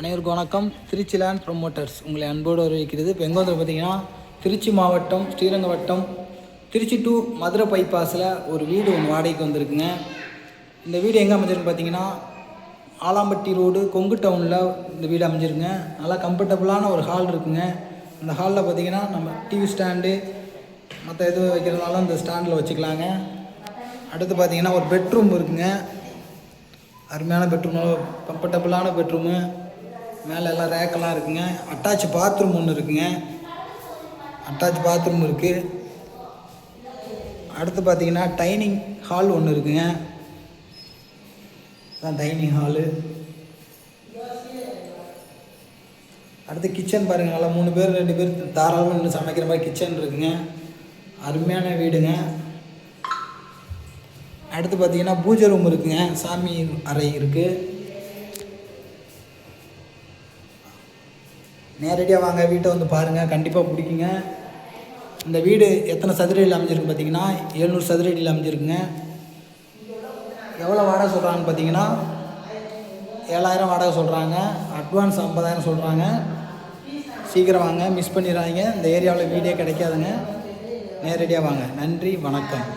அனைவருக்கும் வணக்கம். Trichy land promoters உங்களை அன்போடு வரவேற்கிறது. இப்போ எங்கே வந்து பார்த்தீங்கன்னா திருச்சி மாவட்டம் ஸ்ரீரங்க வட்டம் திருச்சி டு மதுரை பைபாஸில் ஒரு வீடு ஒன்று வாடகைக்கு வந்திருக்குங்க. இந்த வீடு எங்கே அமைஞ்சிருக்கு பார்த்தீங்கன்னா ஆலாம்பட்டி ரோடு கொங்கு டவுனில் இந்த வீடு அமைஞ்சிருக்குங்க. நல்லா கம்ஃபர்டபுளான ஒரு ஹால் இருக்குங்க. அந்த ஹாலில் பார்த்தீங்கன்னா நம்ம டிவி ஸ்டாண்டு மற்ற எது வைக்கிறதுனாலும் இந்த ஸ்டாண்டில் வச்சுக்கலாங்க. அடுத்து பார்த்தீங்கன்னா ஒரு பெட்ரூம் இருக்குங்க. அருமையான பெட்ரூம் கம்ஃபர்டபுளான பெட்ரூமு மேலே எல்லாம் ரேக்கெல்லாம் இருக்குங்க. அட்டாச் பாத்ரூம் ஒன்று இருக்குங்க. அட்டாச் பாத்ரூம் இருக்குது அடுத்து பார்த்தீங்கன்னா டைனிங் ஹால் ஒன்று இருக்குங்க. அதான் டைனிங் ஹாலு அடுத்து கிச்சன் பாருங்கள் நல்லா மூணு பேர் ரெண்டு பேர் தாராளமாக நின்று சமைக்கிற மாதிரி கிச்சன் இருக்குங்க. அருமையான வீடுங்க. அடுத்து பார்த்தீங்கன்னா பூஜை ரூம் இருக்குங்க. சாமி அறை இருக்குது நேரடியாக வாங்க வீட்டை வந்து பாருங்கள் கண்டிப்பாக பிடிக்குங்க. இந்த வீடு எத்தனை சதுரடியில் அமைஞ்சிருக்கு பார்த்தீங்கன்னா எழுநூறு சதுரடியில் அமைஞ்சிருக்குங்க. எவ்வளோ வாடகை சொல்கிறாங்கன்னு பார்த்தீங்கன்னா ஏழாயிரம் வாடகை சொல்கிறாங்க அட்வான்ஸ் ஐம்பதாயிரம் சொல்கிறாங்க சீக்கிரம் வாங்க மிஸ் பண்ணிடுறாங்க இந்த ஏரியாவில் வீடே கிடைக்காதுங்க. நேரடியாக வாங்க. நன்றி வணக்கம்.